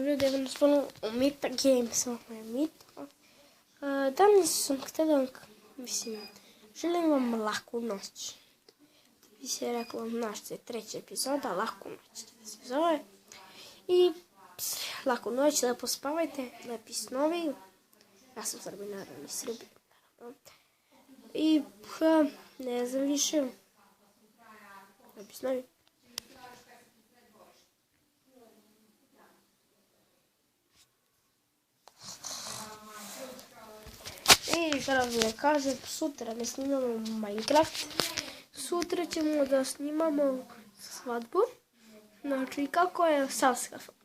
Люди, ви нас були у Міта Геймс, з вами Міта. Е, даний сумктедонг 8. Желаємо вам легку ніч. Після реклам наш це третій епізод, а легку ніч. Епізоди. І легку ніч, але поспавайте, але піснові. Е, я сам зробив на ранні срібі. І не залишив. На піснові. I sada da kažem, sutra ne snimamo Minecraft. Sutra ćemo da snimamo svadbu. Znači, kako je savska svadba.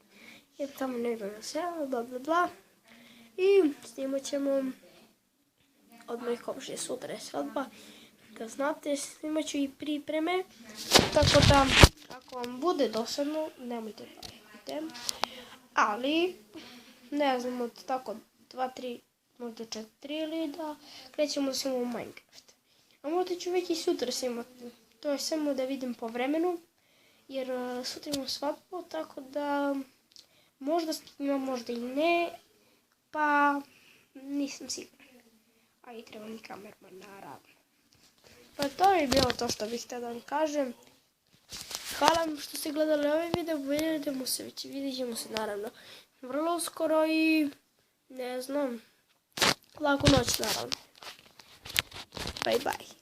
Je tamo negdje na selu, bla bla bla. I snimat ćemo od mojih komšije sutra je svadba. Da znate, snimat ću i pripreme. Tako da, ako vam bude dosadno, nemojte da. Ali, ne znam, od tako dva, tri, možda četiri krećemo da snimamo Minecraft. A možda ću već i sutra snimati. To je samo da vidim po vremenu. Jer uh, sutra imam svadbu, tako da možda snimam, možda i ne. Pa nisam siguran. A i treba mi kamerman, naravno. Pa to je bilo to što bih htjela da vam kažem. Hvala vam što ste gledali ovaj video, vidimo se već, vidjet ćemo se naravno vrlo uskoro i ne znam, Logo no outro lado. Bye, bye.